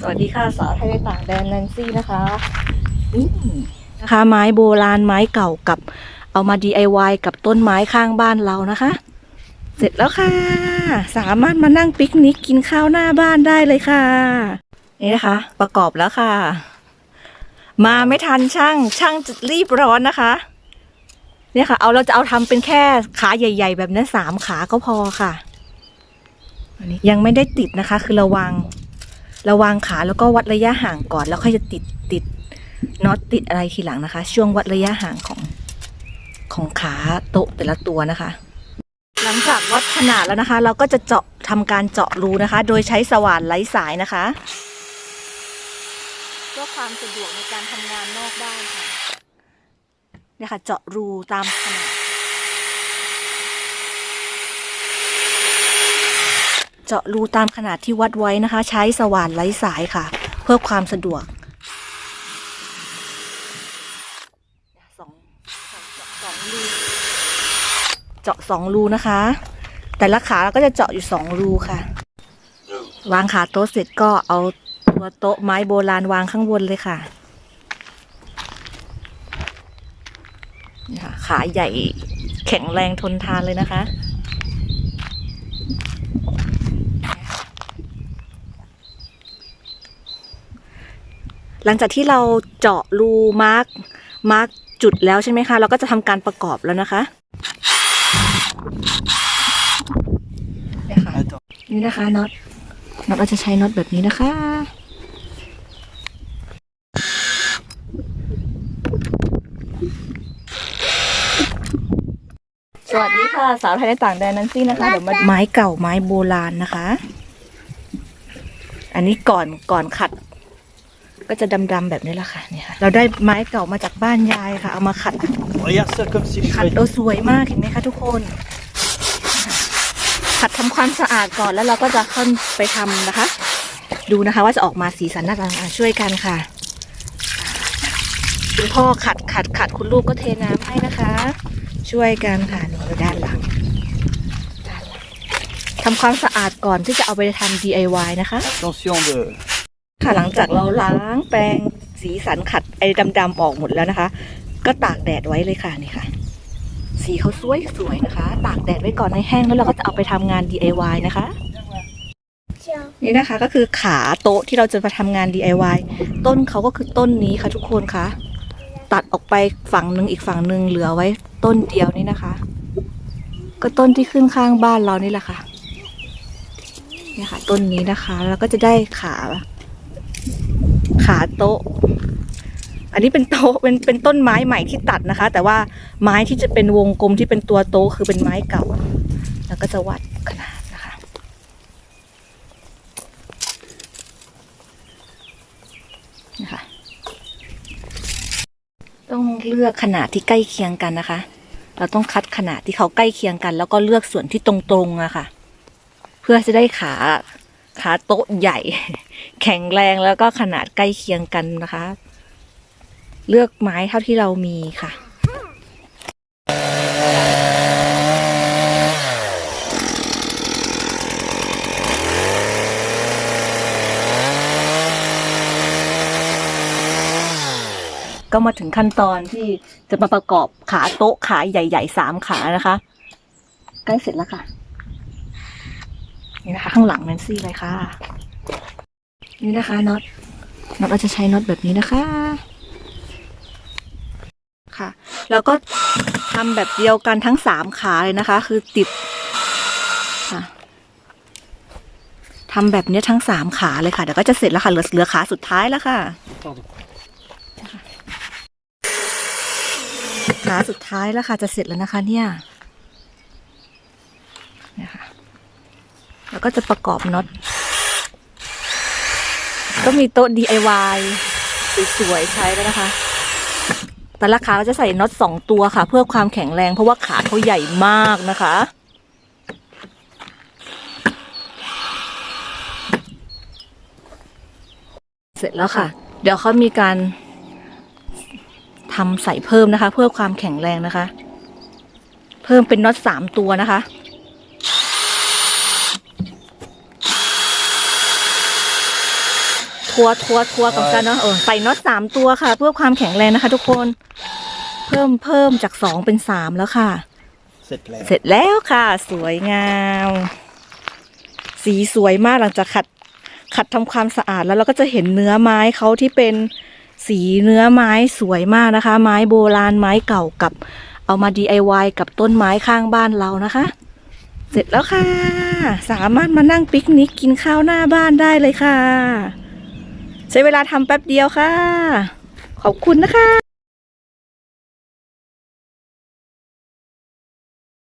สวัสดีค่ะสาวไทยในต่างแดนแนนซี่นะคะนี่นะคะไม้โบราณไม้เก่ากับเอามา DIY กับต้นไม้ข้างบ้านเรานะคะ เสร็จแล้วค่ะ สามารถมานั่งปิกนิกกินข้าวหน้าบ้านได้เลยค่ะ นี่นะคะ ประกอบแล้วค่ะ มาไม่ทันช่าง ช่างจะรีบร้อนนะคะ เนี่ยค่ะ เอาเราจะเอาทำเป็นแค่ขาใหญ่ ๆ แบบนี้สามขาก็พอค่ะอันนี้ยังไม่ได้ติดนะคะ คือระวัง ระวางขาแล้วก็วัดระยะห่างก่อน แล้วค่อยจะติดติดน็อตติดอะไรทีหลังนะคะ ช่วงวัดระยะห่างของของขาโต๊ะแต่ละตัวนะคะ หลังจากวัดขนาดแล้วนะคะ เราก็จะเจาะทำการเจาะรูนะคะ โดยใช้สว่านไร้สายนะคะเพื่อความสะดวกในการทำงานนอกบ้านค่ะเนี่ยค่ะเจาะรูตามขนาด เจาะรูตามขนาดที่วัดไว้นะคะ ใช้สว่านไร้สายค่ะ เพื่อความสะดวกสองสองรูเจาะสองรูนะคะ แต่ละขาเราก็จะเจาะอยู่สองรูค่ะ วางขาโต๊ะเสร็จก็เอาตัวโต๊ะไม้โบราณวางข้างบนเลยค่ะขาใหญ่แข็งแรงทนทานเลยนะคะ หลังจากที่เราเจาะรูมาร์กมาร์กจุดแล้วใช่ไหมคะ เราก็จะทำการประกอบแล้วนะคะเนี่ยค่ะนี่นะคะน็อตน็อตเราจะใช้น็อตแบบนี้นะคะสวัสดีค่ะ สาวไทยในต่างแดนนันซี่นะคะเดี๋ยวมาไม้เก่าไม้โบราณนะคะ อันนี้ก่อนก่อนขัด ก็จะดำๆแบบนี้แหละค่ะเนี่ยค่ะ เราได้ไม้เก่ามาจากบ้านยายค่ะ เอามาขัด Regarde ça comme si ขัดโอสวยมากเห็นไหมคะทุกคน ขัดทำความสะอาดก่อนแล้วเราก็จะเข้าไปทำนะคะ ดูนะคะว่าจะออกมาสีสันน่ารักอะช่วยกันค่ะ คุณพ่อขัดขัดขัดคุณลูกก็เทน้ำให้นะคะ ช่วยกันค่ะนี่ด้านหลังด้านหลังทำความสะอาดก่อนที่จะเอาไปทำ DIY นะคะ attention de ค่ะหลังจากเราล้างแปรงสีสันขัดไอ้ดำๆออกหมดแล้วนะคะ ก็ตากแดดไว้เลยค่ะนี่ค่ะ สีเขาสวยสวยๆนะคะ ตากแดดไว้ก่อนให้แห้งแล้วเราก็จะเอาไปทำงาน DIY นะคะ นี่นะคะก็คือขาโต๊ะที่เราจะมาทำงาน DIY ต้นเขาก็คือต้นนี้ค่ะทุกคนคะตัดออกไปฝั่งหนึ่งอีกฝั่งหนึ่งเหลือไว้ต้นเดียวนี่นะคะ ก็ต้นที่ขึ้นข้างบ้านเรานี่แหละค่ะเนี่ยค่ะ ต้นนี้นะคะ แล้วก็จะได้ขา ขาโต๊ะ อันนี้เป็นโต๊ะเป็นเป็นต้นไม้ใหม่ที่ตัดนะคะ แต่ว่าไม้ที่จะเป็นวงกลมที่เป็นตัวโต๊ะคือเป็นไม้เก่า แล้วก็จะวัดขนาดนะคะ นะคะ ต้องเลือกขนาดที่ใกล้เคียงกันนะคะ เราต้องคัดขนาดที่เขาใกล้เคียงกัน แล้วก็เลือกส่วนที่ตรงๆอะค่ะ เพื่อจะได้ขาขาโต๊ะใหญ่ แข็งแรงแล้วก็ขนาดใกล้เคียงกันนะคะ เลือกไม้เท่าที่เรามีค่ะก็มาถึงขั้นตอนที่จะมาประกอบขาโต๊ะขาใหญ่ๆสามขานะคะ ใกล้เสร็จแล้วค่ะ นี่นะคะ ข้างหลังแนนซี่เลยค่ะ นี่นะคะน็อตน็อตเราจะใช้น็อตแบบนี้นะคะ ค่ะ แล้วก็ทำแบบเดียวกันทั้งสามขาเลยนะคะ คือติดค่ะทำแบบนี้ทั้งสามขาเลยค่ะเดี๋ยวก็จะเสร็จแล้วค่ะเหลือเหลือขาสุดท้ายแล้วค่ะขาสุดท้ายแล้วค่ะ จะเสร็จแล้วนะคะ เนี่ยเนี่ยค่ะ แล้วก็จะประกอบน็อต ก็มีโต๊ะ DIY สวยๆใช้แล้วนะคะ แต่ละขาเราจะใส่น็อตสองตัวค่ะ เพื่อความแข็งแรงเพราะว่าขาเขาใหญ่มากนะคะ เสร็จแล้วค่ะ เดี๋ยวเขามีการทำใส่เพิ่มนะคะ เพื่อความแข็งแรงนะคะ เพิ่มเป็นน็อตสามตัวนะคะ ทัวร์ทัวร์ทัวร์กับกันเนาะเออใส่น็อตสามตัวค่ะ เพื่อความแข็งแรงนะคะ ทุกคน เพิ่มเพิ่มจากสองเป็นสามแล้วค่ะ เสร็จแล้วเสร็จแล้วค่ะ สวยงาม สีสวยมากหลังจากขัด ขัดทำความสะอาดแล้วเราก็จะเห็นเนื้อไม้เขาที่เป็นสีเนื้อไม้สวยมากนะคะ ไม้โบราณไม้เก่ากับ เอามา DIY กับต้นไม้ข้างบ้านเรานะคะ เสร็จแล้วค่ะ สามารถมานั่งปิกนิกกินข้าวหน้าบ้านได้เลยค่ะ ใช้เวลาทำแป๊บเดียวค่ะ ขอบคุณนะคะ